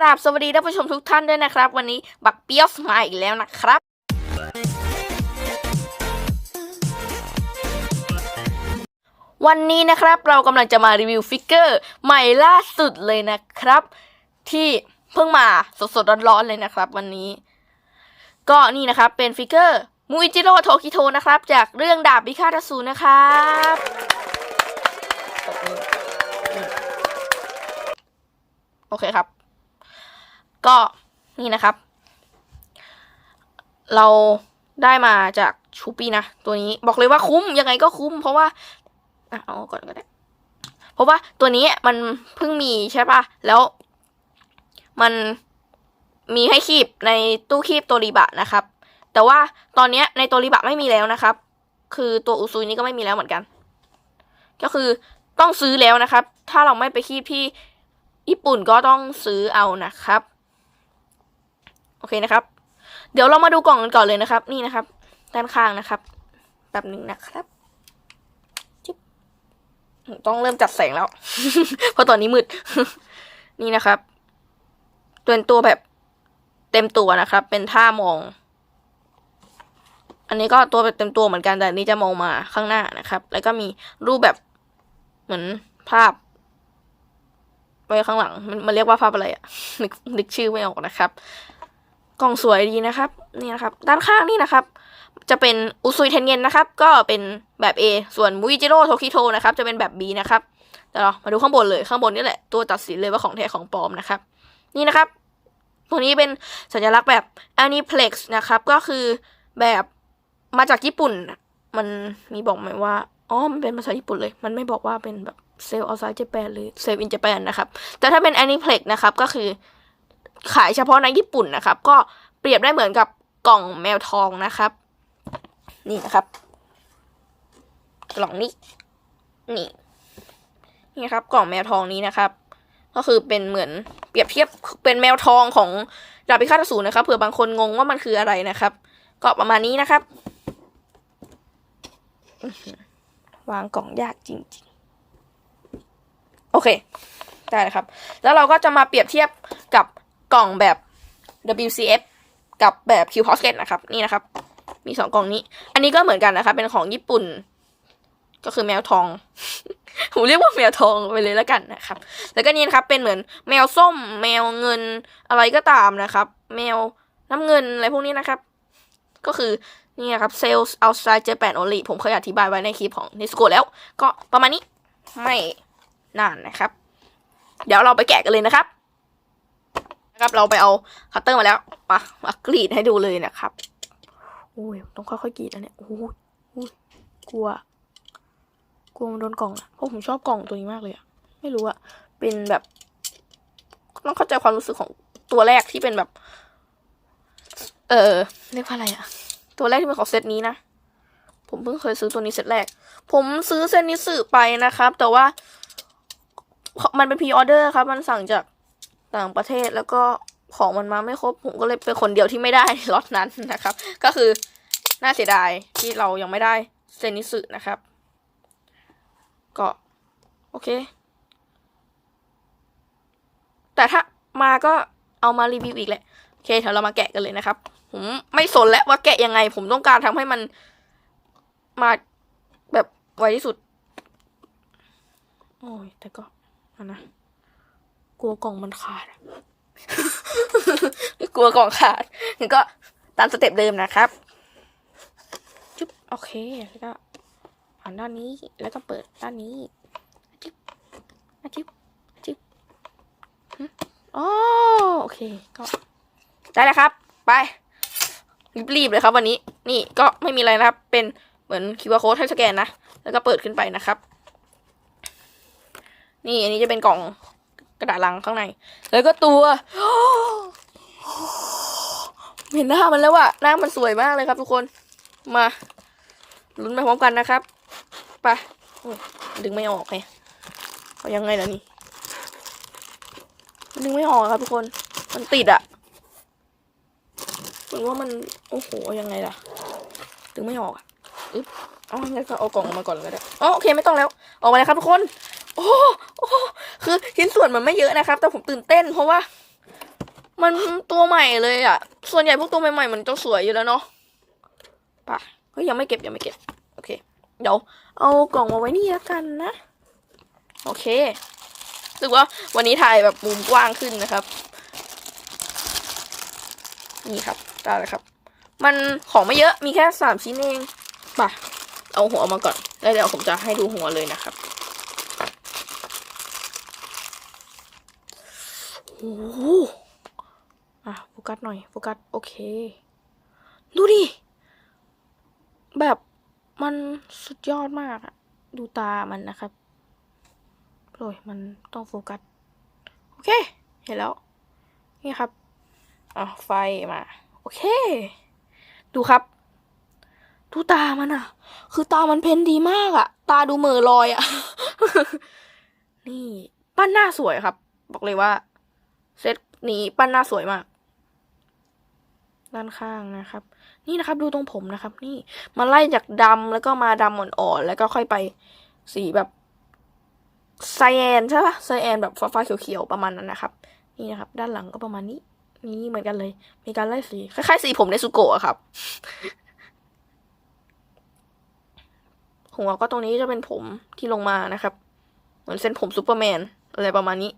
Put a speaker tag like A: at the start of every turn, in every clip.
A: กราบสวัสดีท่านผู้ชมทุกท่านด้วยนะครับ วันนี้บักเปียฟมาอีกแล้วนะครับ วันนี้นะครับเรากำลังจะมารีวิวฟิกเกอร์ใหม่ล่าสุดเลยนะครับ ที่เพิ่งมาสดๆร้อนๆเลยนะครับ วันนี้ ก็นี่นะครับเป็นฟิกเกอร์มูอิจิโร่โทคิโทนะครับ จากเรื่องดาบพิฆาตอสูรนะครับโอเคครับ ก็นี่นะครับ เราได้มาจากชูปี้นะ ตัวนี้บอกเลยว่าคุ้มยังไงก็คุ้ม เพราะว่าอเอาก่อนก็ได้เพราะว่าตัวนี้มันเพิ่งมีใช่ปะแล้วมันมีให้คีบในตู้คีบตัวรีบะนะครับ แต่ว่าตอนนี้ในตัวรีบะไม่มีแล้วนะครับ คือตัวอุซุยนี้ก็ไม่มีแล้วเหมือนกัน ก็คือต้องซื้อแล้วนะครับ ถ้าเราไม่ไปคีบที่ญี่ปุ่นก็ต้องซื้อเอานะครับ โอเคนะครับ เดี๋ยวเรามาดูกล่องกันก่อนเลยนะครับ นี่นะครับ ด้านข้างนะครับแบบหนึ่งนะครับจิ๊บต้องเริ่มจัดแสงแล้ว เพราะตอนนี้มืด นี่นะครับตัวตัวแบบเต็มตัวนะครับ เป็นท่ามอง อันนี้ก็ตัวแบบเต็มตัวเหมือนกันแต่นนี้จะมองมาข้างหน้านะครับ แล้วก็มีรูปแบบเหมือนภาพไว้ข้างหลัง มันมันเรียกว่าภาพอะไรอะนึกนึกชื่อไม่ออกนะครับ กล่องสวยดีนะครับนี่นะครับ ด้านข้างนี่นะครับ จะเป็นอุซุยเทนเงินนะครับ ก็เป็นแบบ A ส่วนมุยจิโร่โทคิโทนะครับ จะเป็นแบบ B นะครับเดี๋ยวเรามาดูข้างบนเลยข้างบนนี่แหละตัวตัดสินเลยว่าของแท้ของปลอมนะครับ นี่นะครับ ตัวนี้เป็นสัญลักษณ์แบบ Aniplex นะครับ ก็คือแบบมาจากญี่ปุ่น มันมีบอกไหมว่าอ๋อมันเป็นภาษาญี่ปุ่นเลย มันไม่บอกว่าเป็นแบบเซลล์ outside Japan หรือเซลล์ in Japan นะครับ แต่ถ้าเป็น Aniplex นะครับ ก็คือ ขายเฉพาะในญี่ปุ่นนะครับ ก็เปรียบได้เหมือนกับกล่องแมวทองนะครับ นี่นะครับ กล่องนี้ นี่ นี่ครับ กล่องแมวทองนี้นะครับ ก็คือเป็นเหมือนเปรียบเทียบเป็นแมวทองของดาบพิฆาตอสูรนะครับเผื่อบางคนงงว่ามันคืออะไรนะครับ ก็ประมาณนี้นะครับ วางกล่องยากจริง ๆ โอเคได้เลยครับ แล้วเราก็จะมาเปรียบเทียบกับ กล่องแบบ WCF กับแบบ Q p o s k e t นะครับ นี่นะครับ มีสองกล่องนี้ อันนี้ก็เหมือนกันนะครับ เป็นของญี่ปุ่น ก็คือแมวทอง ผมเรียกว่าแมวทองไปเลยแล้วกันนะครับ แล้วก็นี่นะครับ เป็นเหมือนแมวส้ม แมวเงินอะไรก็ตามนะครับ แมวน้ำเงินอะไรพวกนี้นะครับ ก็คือนี่นะครับ sales outside Japan only ผมเคยอธิบายไว้ในคลิปของ n e s c o แล้ว ก็ประมาณนี้ไม่นานนะครับ เดี๋ยวเราไปแกะกันเลยนะครับ นะครับ เราไปเอาคัตเตอร์มาแล้วมามากรีดให้ดูเลยนะครับโอ้ยต้องค่อยๆกรีดนะเนี่ยโอ้ยโอ้ยกลัว กลัวมันโดนกล่องอะเพราะผมชอบกล่องตัวนี้มากเลยอะไม่รู้อะเป็นแบบต้องเข้าใจความรู้สึกของตัวแรกที่เป็นแบบ เออเรียกว่าอะไรอะตัวแรกที่เป็นของเซตนี้นะผมเพิ่งเคยซื้อตัวนี้เซตแรก ผมซื้อเซตนี้สื่อไปนะครับ แต่ว่า มันเป็นพีออเดอร์ครับ มันสั่งจาก ต่างประเทศแล้วก็ของมันมาไม่ครบ ผมก็เลยเป็นคนเดียวที่ไม่ได้ล็อตนั้นนะครับ ก็คือน่าเสียดายที่เรายังไม่ได้เซนิสึนะครับ ก็ โอเค แต่ถ้ามาก็เอามารีวิวอีกแหละ โอเคเดี๋ยวเรามาแกะกันเลยนะครับ ผมไม่สนแล้วว่าแกะยังไง ผมต้องการทำให้มันมาแบบไวที่สุด โอ้ยแต่ก็อันนะ กลัวกล่องมันขาดอะกลัวกล่องขาดงั้นก็ตามสเต็ปเดิมนะครับจุ๊บโอเคแล้วก็ผ่านด้านนี้แล้วก็เปิดด้านนี้จิ๊บอะจิ๊บอะจิ๊บหึอ๋อโอเคก็ได้แล้วครับ ไปรีบๆเลยครับวันนี้ นี่ก็ไม่มีอะไรนะครับ เป็นเหมือนคิวอาร์โค้ดให้สแกนนะ แล้วก็เปิดขึ้นไปนะครับ นี่อันนี้จะเป็นกล่อง กระดาษลังข้างใน แล้วก็ตัวเห็นหน้ามันแล้วอะหน้ามันสวยมากเลยครับ ทุกคนมาลุ้นไปพร้อมกันนะครับไปดึงไม่ออกไงเอายังไงล่ะนี่มันดึงไม่ออกครับทุกคน มันติดอะเหมือนว่ามันโอ้โหยังไงล่ะ ดึงไม่ออกอะอึ๊บเอางั้นก็เอากล่องออกมาก่อนก็ได้อ๋อโอเคไม่ต้องแล้ว ออกมาเลยครับทุกคน โอ้ คือชิ้นส่วนมันไม่เยอะนะครับ แต่ผมตื่นเต้น เพราะว่า มันตัวใหม่เลยอะ ส่วนใหญ่พวกตัวใหม่ๆมันจะสวยอยู่แล้วเนาะป่ะเฮ้ยยังไม่เก็บยังไม่เก็บ โอเค เดี๋ยวเอากล่องมาไว้นี่แล้วกันนะ โอเครู้สึกว่าวันนี้ถ่ายแบบมุมกว้างขึ้นนะครับ นี่ครับได้แล้วครับ มันของไม่เยอะมีแค่สามชิ้นเองป่ะเอาหัวมาก่อนแล้วเดี๋ยวผมจะให้ดูหัวเลยนะครับ โอ้โหอะโฟกัสหน่อยโฟกัสโอเค ดูดิ แบบมันสุดยอดมากอะดูตามันนะครับโอ้ยมันต้องโฟกัส โอเค เห็นแล้ว นี่ครับอะไฟมา โอเค ดูครับ ดูตามันอะคือตามันเพ้นดีมากอะตาดูเหม่อลอยอะนี่ ปั้นหน้าสวยครับ บอกเลยว่า เซตนี้ปั้นหน้าสวยมาก ด้านข้างนะครับ นี่นะครับดูตรงผมนะครับ นี่มาไล่จากดำแล้วก็มาดำอ่อนๆแล้วก็ค่อยไปสีแบบไซแอนใช่ปะไซแอนแบบฟ้าๆเขียวๆประมาณนั้นนะครับ นี่นะครับ ด้านหลังก็ประมาณนี้ นี่เหมือนกันเลย มีการไล่สีคล้ายๆสีผมในสุโกะอะครับหัวก็ตรงนี้จะเป็นผมที่ลงมานะครับ เหมือนเส้นผมซูเปอร์แมนอะไรประมาณนี้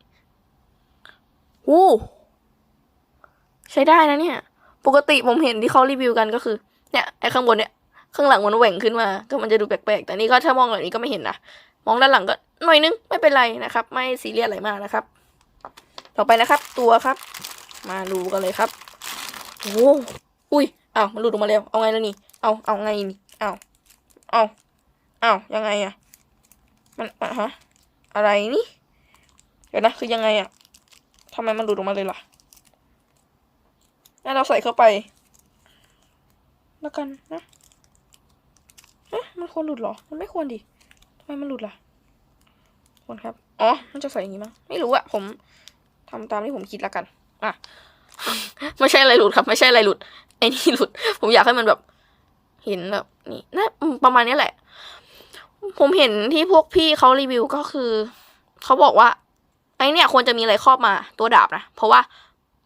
A: วู้ใช้ได้นะเนี่ย ปกติผมเห็นที่เขารีวิวกันก็คือ เนี่ยไอ้ข้างบนเนี่ยข้างหลังมันแหว่งขึ้นมา ก็มันจะดูแปลกๆ แต่นี่ก็ถ้ามองแบบนี้ก็ไม่เห็นนะ มองด้านหลังก็หน่อยนึง ไม่เป็นไรนะครับ ไม่ซีเรียสอะไรมากนะครับ ต่อไปนะครับ ตัวครับ มาดูกันเลยครับโอ้อุ้ยอ้าวมันหลุดออกมาแล้ว เอาไงแล้วนี่ เอาเอาไงนี่ เอาเอาเอายังไงอะมันอะฮะ อะไรนี่ เดี๋ยวนะ คือยังไงอะ ทำไมมันหลุดออกมาเลยล่ะงั้นเราใส่เข้าไป แล้วกันนะเอ๊ะมันควรหลุดเหรอ มันไม่ควรดิทำไมมันหลุดล่ะควรครับ อ๋อ มันจะใส่อย่างนี้มั้ง ไม่รู้อะผมทำตามที่ผมคิดแล้วกัน อะ ไม่ใช่อะไรหลุดครับ ไม่ใช่อะไรหลุด ไอ้นี่หลุด ผมอยากให้มันแบบ เห็นแบบนี่น่าประมาณนี้แหละ ผมเห็นที่พวกพี่เขารีวิวก็คือ เขาบอกว่า ไอเนี่ยควรจะมีอะไรครอบมาตัวดาบนะ เพราะว่า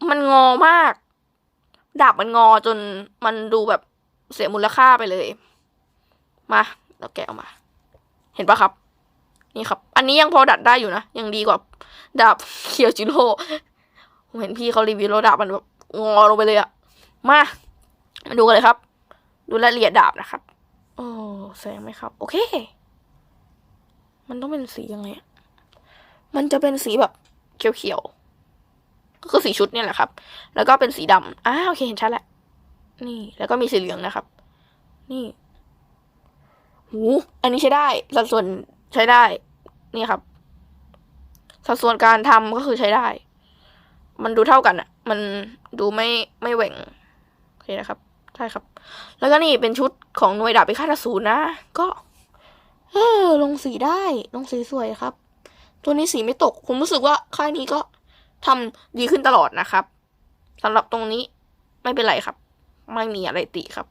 A: มันงอมาก ดาบมันงอจนมันดูแบบเสียมูลค่าไปเลย มาเราแกะออกมา เห็นปะครับ นี่ครับ อันนี้ยังพอดัดได้อยู่นะ ยังดีกว่า ดาบเคียวจิโร่ผมเห็นพี่เขารีวิวแล้วดาบมันแบบงอลงไปเลยอะมามาดูกันเลยครับ ดูรายละเอียดดาบนะครับ โอ้แสงไหมครับ โอเค มันต้องเป็นสียังไงอะ มันจะเป็นสีแบบเขียวๆ ก็คือสีชุดเนี่ยแหละครับ แล้วก็เป็นสีดำอ้าโอเคเห็นชัดแล้ว นี่ แล้วก็มีสีเหลืองนะครับ นี่ หู อันนี้ใช้ได้ สัดส่วนใช้ได้ นี่ครับ สัดส่วนการทำก็คือใช้ได้ มันดูเท่ากันอะมันดูไม่ไม่แหว่ง โอเคนะครับ ใช่ครับ แล้วก็นี่เป็นชุดของหน่วยดาบพิฆาตอสูรนะ ก็ เออลงสีได้ ลงสีสวยครับ ตัวนี้สีไม่ตก ผมรู้สึกว่าค่ายนี้ก็ทำดีขึ้นตลอดนะครับสำหรับตรงนี้ไม่เป็นไรครับ ไม่มีอะไรติครับ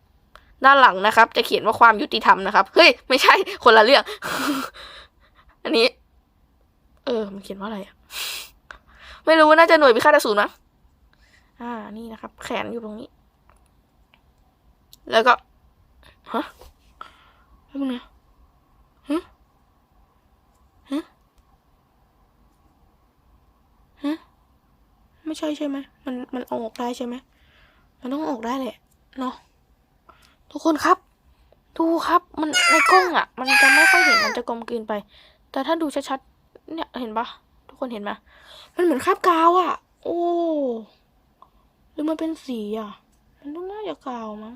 A: ด้านหลังนะครับ จะเขียนว่าความยุติธรรมนะครับ เฮ้ย ไม่ใช่คนละเรื่อง อันนี้ เออ มันเขียนว่าอะไรอะไม่รู้น่าจะหน่วยพิฆาตอสูรนะอ่า นี่นะครับ แขนอยู่ตรงนี้ แล้วก็ ฮะแล้วมึงเนี่ยฮะฮะฮะ ไม่ใช่ใช่ไหมมันมันออกได้ใช่ไหมมันต้องออกได้แหละเนาะทุกคนครับ ดูครับ มันในกล้องอะ่ะ มันจะไม่ค่อยเห็นมันจะกลมกลืนไป แต่ถ้าดูชัดๆเนี่ยเห็นปะทุกคนเห็นไหมมันเหมือนคราบกาวอะ่ะ โอ้หรือมันเป็นสีอะ มันต้องน่าจะกาวมั้ง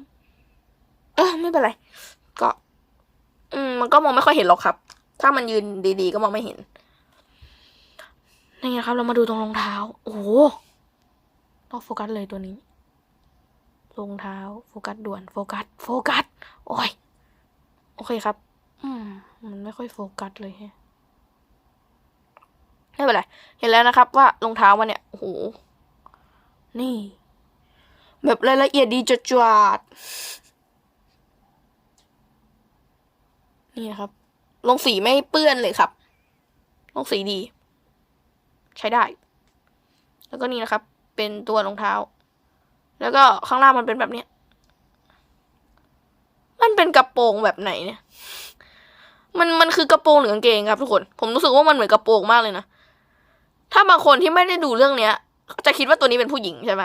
A: เออไม่เป็นไร ก็ อืม มันก็มองไม่ค่อยเห็นหรอกครับ ถ้ามันยืนดีๆ ก็มองไม่เห็นนี่ไงครับ เรามาดูตรงรองเท้า โอ้ ต้องโฟกัสเลยตัวนี้รองเท้า โฟกัสด่วน โฟกัส โฟกัส โอ้ย โอเคครับ อืม มันไม่ค่อยโฟกัสเลยแฮะไม่เป็นไร เห็นแล้วนะครับว่ารองเท้ามันเนี่ย โอ้โห นี่ แบบรายละเอียดดีจัดจวดนี่นะครับ ลงสีไม่เปื้อนเลยครับ ลงสีดี ใช้ได้ แล้วก็นี่นะครับ เป็นตัวรองเท้า แล้วก็ข้างล่างมันเป็นแบบเนี้ย มันเป็นกระโปรงแบบไหนเนี่ย มันมันคือกระโปรงหรือกางเกงครับทุกคน ผมรู้สึกว่ามันเหมือนกระโปรงมากเลยนะ ถ้าบางคนที่ไม่ได้ดูเรื่องเนี้ย จะคิดว่าตัวนี้เป็นผู้หญิงใช่ไหม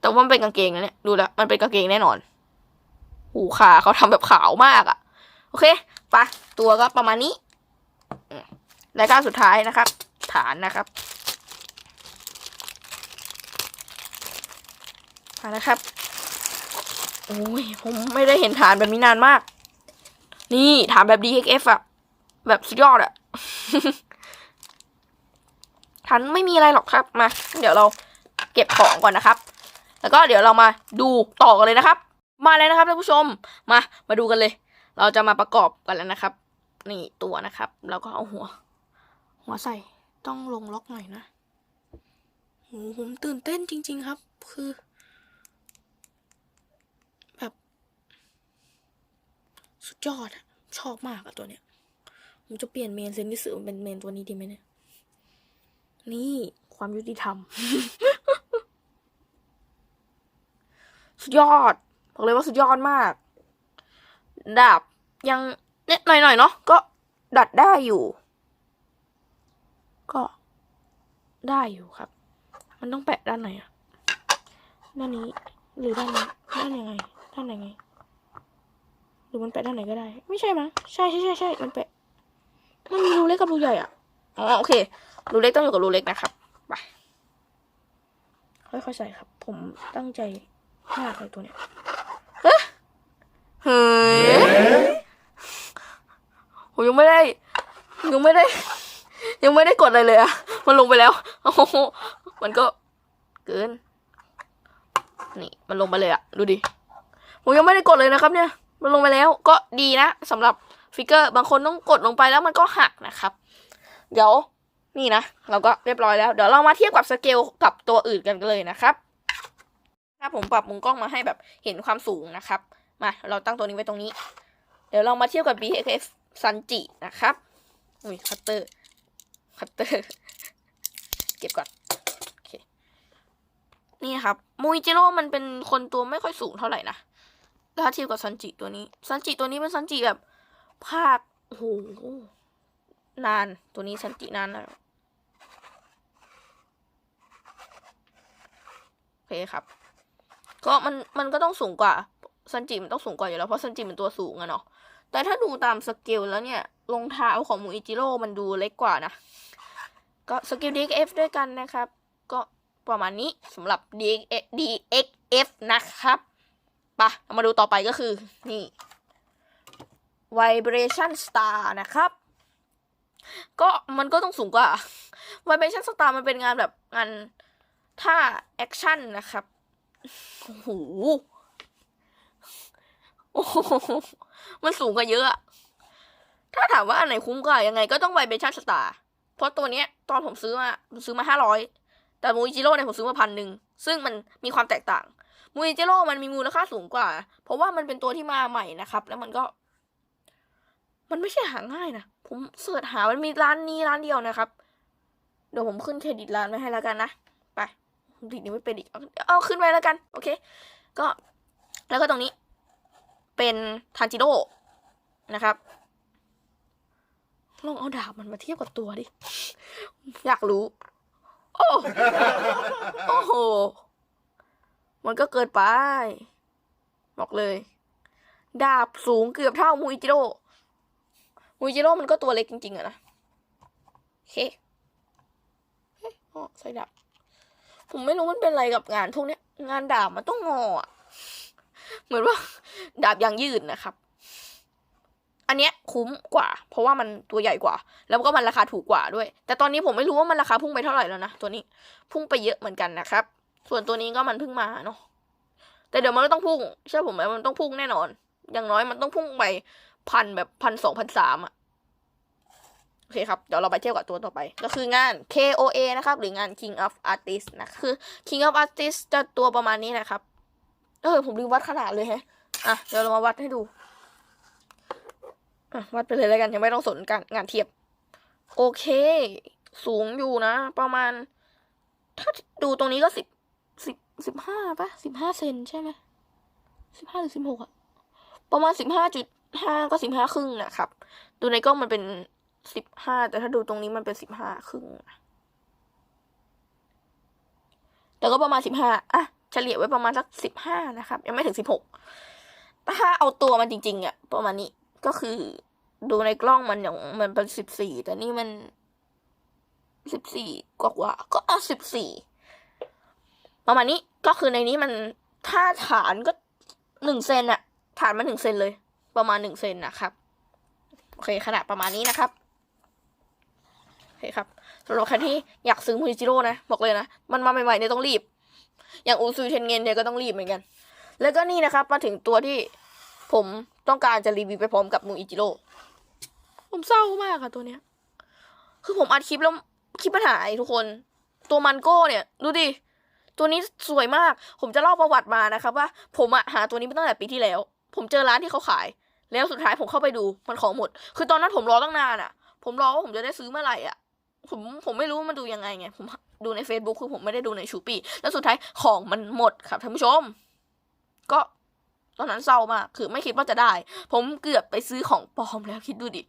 A: แต่ว่ามันเป็นกางเกงนะเนี่ยดูแล้วมันเป็นกางเกงแน่นอนหูขาเขาทำแบบขาวมากอะ่ะ โอเคปะตัวก็ประมาณนี้รายการสุดท้ายนะครับ ฐานนะครับ มาแล้วครับ โอ้ย ผมไม่ได้เห็นฐานแบบนี้นานมาก นี่ฐานแบบ DXF อะแบบสุดยอดอะฐานไม่มีอะไรหรอกครับ มา เดี๋ยวเราเก็บของก่อนนะครับ แล้วก็เดี๋ยวเรามาดูต่อกันเลยนะครับ มาเลยนะครับท่านผู้ชม มา มาดูกันเลย เราจะมาประกอบกันแล้วนะครับ นี่ตัวนะครับ แล้วก็เอาหัว หัวใส่ ต้องลงล็อกหน่อยนะโหผมตื่นเต้นจริง ๆ ครับ คือ แบบ สุด ยอดอะชอบมากอะตัวเนี้ยผมจะเปลี่ยนเมนเซนนิสึเป็นเมนตัวนี้ดีไหมเนี่ย นี่ความยุติธรรม สุดยอดบอกเลยว่าสุดยอดมาก ดาบยังเนี่ยหน่อยๆเนาะก็ดัดได้อยู่ ก็ได้อยู่ครับ มันต้องแปะด้านไหนอะด้านนี้หรือด้านนี้ด้านยังไง ด้านไหนไง รือมันแปะด้านไหนก็ได้ ไม่ใช่มั้งใช่ใช่ใช่ใช่มันแปะมันมีรูเล็กกับรูใหญ่อะอ๋อโอเครูเล็กต้องอยู่กับรูเล็กนะครับไปค่อยๆใส่ครับ ผมตั้งใจมากเลยตัวเนี้ยเฮ้ยเฮ้ยผมยังไม่ได้ ยังไม่ได้ ยังไม่ได้กดอะไรเลยอะมันลงไปแล้วโอ้โหมันก็เกินนี่มันลงไปเลยอะดูดิผมยังไม่ได้กดเลยนะครับเนี่ย มันลงไปแล้วก็ดีนะสำหรับฟิกเกอร์บางคนต้องกดลงไปแล้วมันก็หักนะครับ เดี๋ยวนี่นะ เราก็เรียบร้อยแล้ว เดี๋ยวเรามาเทียบกับสเกลกับตัวอื่นกันเลยนะครับถ้าผมปรับมุมกล้องมาให้แบบเห็นความสูงนะครับ มาเราตั้งตัวนี้ไว้ตรงนี้ เดี๋ยวเรามาเทียบกับ BXF ซันจินะครับอุ้ยคัตเตอร์คัตเตอร์เก็บก่อนโอเคนี่ครับมูอิจิโร่มันเป็นคนตัวไม่ค่อยสูงเท่าไหร่นะ ถ้าเทียบกับซันจิตัวนี้ซันจิตัวนี้เป็นซันจิแบบ ภาคโอ้โหนานตัวนี้ซันจินานแล้วโอเคครับ ก็มันมันก็ต้องสูงกว่าซันจิมันต้องสูงกว่าอยู่แล้วเพราะซันจิเป็นตัวสูงอะเนาะแต่ถ้าดูตามสเกลแล้วเนี่ยรองเท้าของมูอิจิโร่มันดูเล็กกว่านะ ก็สเกล DXF ด้วยกันนะครับ ก็ประมาณนี้สำหรับ DXF นะครับ ปะมาดูต่อไปก็คือ นี่ Vibration Star นะครับ ก็มันก็ต้องสูงกว่า Vibration Star มันเป็นงานแบบงานท่าแอคชั่นนะครับ โอ้โหมันสูงกว่าเยอะ ถ้าถามว่าอันไหนคุ้มกว่ายังไงก็ต้อง Vibration Star เพราะตัวเนี้ยตอนผมซื้อมาผมซื้อมาห้าร้อย แต่มูจิโร่เนี่ยผมซื้อมาพันหนึ่ง ซึ่งมันมีความแตกต่าง มูอิจิโร่มันมีมูลค่าสูงกว่า เพราะว่ามันเป็นตัวที่มาใหม่นะครับ แล้วมันก็ มันไม่ใช่หาง่ายนะผมเสิร์ชหามันมีร้านนี้ร้านเดียวนะครับ เดี๋ยวผมขึ้นเครดิตร้านไว้ให้แล้วกันนะไปดิดนี้ไม่เป็นอีกเอาเอาขึ้นไว้แล้วกัน โอเค ก็แล้วก็ตรงนี้ เป็นทันจิโร่นะครับลองเอาดาบมันมาเทียบกับตัวดิ อยากรู้ โอ้โอ้โห มันก็เกินไป บอกเลย ดาบสูงเกือบเท่ามูอิจิโร่มูอิจิโร่มันก็ตัวเล็กจริงๆอะนะเคเฮ้ยอ๋อใส่ดาบผมไม่รู้มันเป็นอะไรกับงานพวกเนี้ยงานดาบมันต้องงออะเหมือนว่าดาบยางยืดนะครับ อันเนี้ยคุ้มกว่า เพราะว่ามันตัวใหญ่กว่า แล้วก็มันราคาถูกกว่าด้วย แต่ตอนนี้ผมไม่รู้ว่ามันราคาพุ่งไปเท่าไหร่แล้วนะตัวนี้ พุ่งไปเยอะเหมือนกันนะครับ ส่วนตัวนี้ก็มันเพิ่งมาเนาะแต่เดี๋ยวมันก็ต้องพุ่งเชื่อผมไหมมันต้องพุ่งแน่นอน อย่างน้อยมันต้องพุ่งไปพันแบบพันสองพันสามอะโอเคครับ เดี๋ยวเราไปเทียบกับตัวต่อไป ก็คืองาน KOA นะครับ หรืองาน King of Artists นะ คือ King of Artists จะตัวประมาณนี้นะครับ เออ ผมลืมวัดขนาดเลยแฮะ อะ เดี๋ยวเรามาวัดให้ดูอะวัดไปเลยแล้วกัน ยังไม่ต้องสนการงานเทียบ โอเค สูงอยู่นะ ประมาณ ถ้าดูตรงนี้ก็สิบ สิบสิบห้าปะสิบห้าเซนใช่ไหมสิบห้าหรือสิบหกอะประมาณสิบห้าจุดห้าก็สิบห้าครึ่งนะครับ ดูในกล้องมันเป็นสิบห้าแต่ถ้าดูตรงนี้มันเป็นสิบห้าครึ่งแต่ก็ประมาณสิบห้าอะเฉลี่ยไว้ประมาณสักสิบห้านะครับ ยังไม่ถึงสิบหกถ้าเอาตัวมันจริง ๆอะประมาณนี้ก็คือดูในกล้องมันอย่างมันเป็นสิบสี่แต่นี่มันสิบสี่กว่าก็เอาสิบสี่ ประมาณนี้ก็คือในนี้มันถ้าฐานก็หนึ่งเซนอะฐานมันหนึ่งเซนเลย ประมาณหนึ่งเซนนะครับโอเคขนาดประมาณนี้นะครับโอเคครับสำหรับใครที่อยากซื้อมูจิโร่นะบอกเลยนะมันมาใหม่ๆเนี่ยต้องรีบ อย่างอูซูเทนเงินเนี่ยก็ต้องรีบเหมือนกัน แล้วก็นี่นะครับมาถึงตัวที่ผมต้องการจะรีวิวไปพร้อมกับมูอิจิโร่ผมเศร้ามากค่ะตัวเนี้ย คือผมอัดคลิปแล้วคลิปมันหายทุกคน ตัวมันโก้เนี่ย ดูดิ ตัวนี้สวยมาก ผมจะเล่าประวัติมานะครับว่าผมอะหาตัวนี้มาตั้งแต่ปีที่แล้ว ผมเจอร้านที่เขาขาย แล้วสุดท้ายผมเข้าไปดูมันของหมด คือตอนนั้นผมรอตั้งนานอะผมรอว่าผมจะได้ซื้อเมื่อไหร่อะผมผมไม่รู้ว่ามันดูยังไงไงผมดูใน Facebook คือผมไม่ได้ดูในชูปี้แล้วสุดท้ายของมันหมดครับท่านผู้ชม ก็ตอนนั้นเศร้ามากคือไม่คิดว่าจะได้ ผมเกือบไปซื้อของปลอมแล้วคิดดูดิ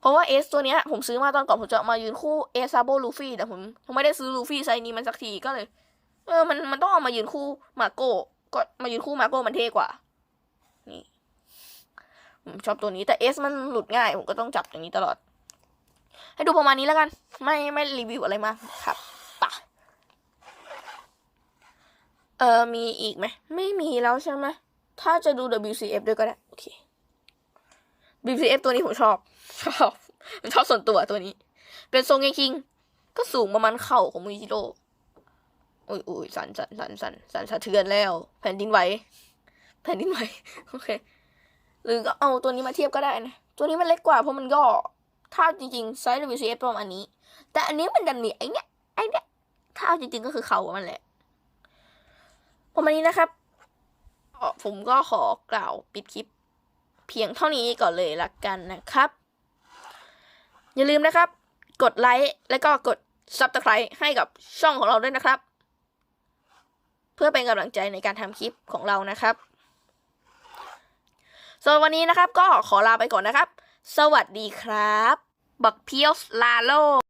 A: เพราะว่าเอสตัวเนี้ยผมซื้อมาตอนก่อนผมจะมายืนคู่เอซาโบลูฟี่แต่ผมผมไม่ได้ซื้อลูฟี่ไซนี้มันสักทีก็เลย เออ มัน มันต้องเอามายืนคู่มาโก้ก็มายืนคู่มาโก้มันเท่กว่า นี่ผมชอบตัวนี้แต่เอสมันหลุดง่าย ผมก็ต้องจับอย่างนี้ตลอด ให้ดูประมาณนี้แล้วกัน ไม่ไม่รีวิวอะไรมากครับปะเออมีอีกไหม ไม่มีแล้วใช่ไหม ถ้าจะดู WCF ด้วยก็ได้ โอเค WCF ตัวนี้ผมชอบ ชอบ ผมชอบส่วนตัวตัวนี้ เป็นทรงเงคิง ก็สูงประมาณเข่าของมูจิโร่ อุ้ยอุ้ยสั่นสั่นสั่นสั่นสั่นสะเทือนแล้ว แผ่นดินไหวแผ่นดินไหวโอเค หรือก็เอาตัวนี้มาเทียบก็ได้นะ ตัวนี้มันเล็กกว่าเพราะมันย่อถ้าจริงๆไซส์ WCF ประมาณนี้ แต่อันนี้มันดันมีไอเนี้ยไอเนี้ยถ้าเอาจริงๆก็คือเขามันแหละประมาณนี้นะครับผมก็ขอกล่าวปิดคลิป เพียงเท่านี้ก่อนเลยละกันนะครับ อย่าลืมนะครับ กดไลค์และก็กด Subscribe ให้กับช่องของเราด้วยนะครับ เพื่อเป็นกำลังใจในการทำคลิปของเรานะครับส่วนวันนี้นะครับก็ขอลาไปก่อนนะครับ สวัสดีครับ บักเพียวลาโล